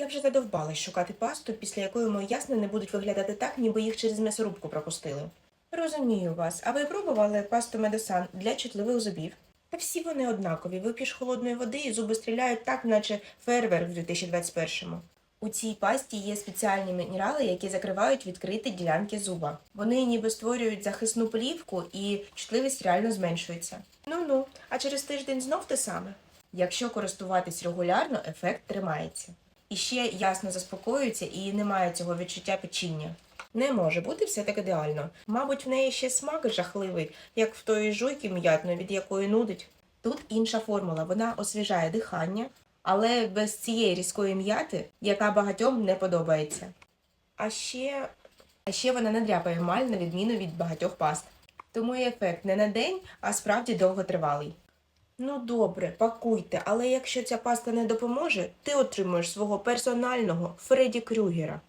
Я вже задовбалась шукати пасту, після якої мої ясна не будуть виглядати так, ніби їх через м'ясорубку пропустили. Розумію вас, а ви пробували пасту Медосан для чутливих зубів? Та всі вони однакові. Вип'єш холодної води і зуби стріляють так, наче фейерверк в 2021-му. У цій пасті є спеціальні мінерали, які закривають відкриті ділянки зуба. Вони ніби створюють захисну плівку і чутливість реально зменшується. Ну ну, а через тиждень знов те саме. Якщо користуватись регулярно, ефект тримається. І ще ясно заспокоюється і немає цього відчуття печіння. Не може бути все так ідеально. Мабуть, в неї ще смак жахливий, як в тої жуйки м'ятної, від якої нудить. Тут інша формула, вона освіжає дихання, але без цієї різкої м'яти, яка багатьом не подобається. А ще, а ще вона не дряпає емаль на відміну від багатьох паст. Тому і ефект не на день, а справді довготривалий. Ну добре, пакуйте, але якщо ця паста не допоможе, ти отримуєш свого персонального Фредді Крюгера.